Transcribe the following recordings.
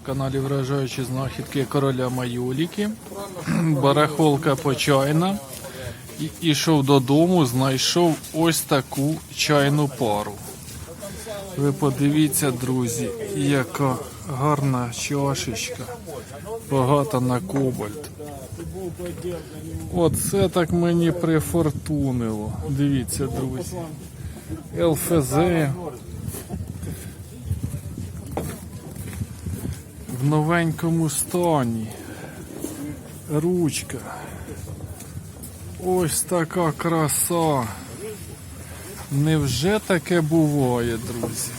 На каналі вражаючі знахідки короля Майоліки. Барахолка почайна. І ішов додому, знайшов ось таку чайну пару. Ви подивіться, друзі, яка гарна чашечка. Багата на кобальт. Оце так мені прифортунило. Дивіться, друзі. ЛФЗ. В новенькому стані. Ручка. Ось така краса. Невже таке буває, друзі?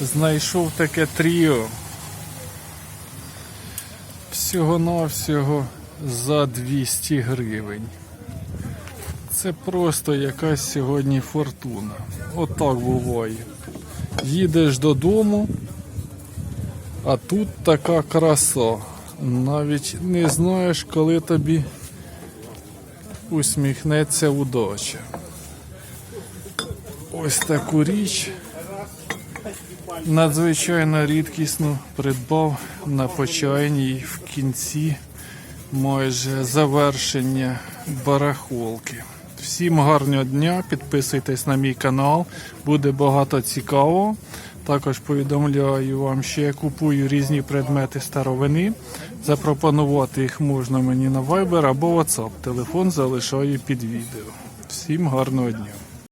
Знайшов таке тріо. Всього-навсього за 200 гривень. Це просто якась сьогодні фортуна. Отак буває. Їдеш додому, а тут така краса. Навіть не знаєш, коли тобі усміхнеться удача. Ось таку річ надзвичайно рідкісно придбав на почайній в кінці майже завершення барахолки. Всім гарного дня, підписуйтесь на мій канал, буде багато цікавого. Також повідомляю вам, що я купую різні предмети старовини. Запропонувати їх можна мені на Viber або WhatsApp. Телефон залишаю під відео. Всім гарного дня.